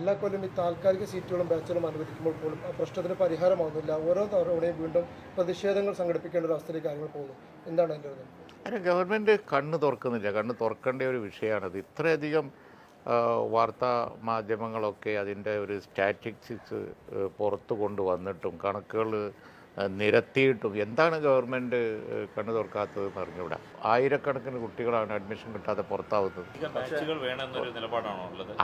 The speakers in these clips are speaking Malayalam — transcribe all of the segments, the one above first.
എല്ലാ കൊല്ലം ഈ താൽക്കാലിക സീറ്റുകളും ബാച്ചുകളും അനുവദിക്കുമ്പോൾ പോലും ആ പ്രശ്നത്തിന് പരിഹാരമാകുന്നില്ല ഓരോ തവണയും വീണ്ടും പ്രതിഷേധങ്ങൾ സംഘടിപ്പിക്കേണ്ട ഒരു അവസ്ഥയിലേക്ക് കാര്യങ്ങൾ പോകുന്നു. എന്താണ് അതിന്റെ ഒരു അതിന് ഗവൺമെന്റ് കണ്ണ് തുറക്കുന്നില്ല. കണ്ണ് തുറക്കേണ്ട ഒരു വിഷയമാണത്. ഇത്രയധികം വാർത്താ മാധ്യമങ്ങളൊക്കെ അതിന്റെ ഒരു സ്റ്റാറ്റിസ്റ്റിക്സ് പുറത്തു കൊണ്ടുവന്നിട്ടും കണക്കുകൾ നിരത്തിയിട്ടും. എന്താണ് ഗവൺമെന്റ് കണ്ണു തുറക്കാത്തത് പറഞ്ഞുകൂടാ? ആയിരക്കണക്കിന് കുട്ടികളാണ് അഡ്മിഷൻ കിട്ടാതെ പുറത്താവുന്നത്.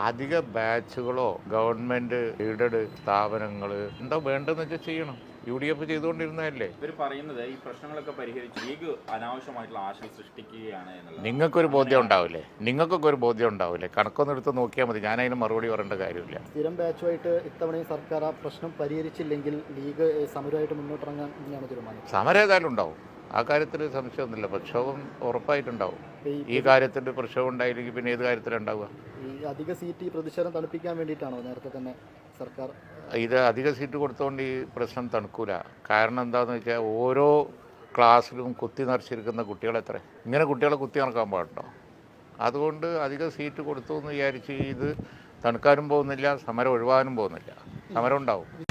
അധിക ബാച്ചുകളോ ഗവൺമെന്റ് എയ്ഡഡ് സ്ഥാപനങ്ങൾ എന്താ വേണ്ടതെന്ന് വെച്ചാൽ ചെയ്യണം. യു ഡി എഫ് ചെയ്തുകൊണ്ടിരുന്നതല്ലേ? ഇവർ പറയുന്നത് ഈ പ്രശ്നങ്ങളൊക്കെ പരിഹരിച്ച് ലീഗ് അനാവശ്യമായിട്ടുള്ള ആശങ്ക സൃഷ്ടിക്കുകയാണ് എന്നുള്ളത്. നിങ്ങൾക്കൊരു ബോധ്യം ഉണ്ടാവില്ലേ? നിങ്ങൾക്കൊക്കെ ഒരു ബോധ്യം ഉണ്ടാവില്ലേ? കണക്കൊന്നും എടുത്ത് നോക്കിയാൽ മതി. ഞാൻ അതിന് മറുപടി പറയേണ്ട കാര്യമില്ല. സ്ഥിരം ബാച്ചുമായിട്ട് ഇത്തവണയും സർക്കാർ ആ പ്രശ്നം പരിഹരിച്ചില്ലെങ്കിൽ ലീഗ് സമരമായിട്ട് മുന്നോട്ടിറങ്ങാൻ സമരം ഏതായാലും ഉണ്ടാവും. ആ കാര്യത്തിൽ സംശയമൊന്നുമില്ല. പ്രക്ഷോഭം ഉറപ്പായിട്ടുണ്ടാവും. ഈ കാര്യത്തിൽ പ്രക്ഷോഭം ഉണ്ടായില്ലെങ്കിൽ പിന്നെ ഏത് കാര്യത്തിലുണ്ടാവുക ഈ അധിക സീറ്റ് ഈ പ്രതിഷേധം തണുപ്പിക്കാൻ വേണ്ടിയിട്ടാണോ നേരത്തെ തന്നെ സർക്കാർ? ഇത് അധിക സീറ്റ് കൊടുത്തുകൊണ്ട് ഈ പ്രശ്നം തണുക്കൂല. കാരണം എന്താണെന്ന് വെച്ചാൽ ഓരോ ക്ലാസ്സിലും കുത്തി നിറച്ചിരിക്കുന്ന കുട്ടികൾ എത്ര ഇങ്ങനെ കുട്ടികളെ കുത്തി നടക്കാൻ പാടുണ്ടോ? അതുകൊണ്ട് അധിക സീറ്റ് കൊടുത്തു എന്ന് വിചാരിച്ച് ഇത് തണുക്കാനും പോകുന്നില്ല സമരം ഒഴിവാനും പോകുന്നില്ല. സമരം ഉണ്ടാവും.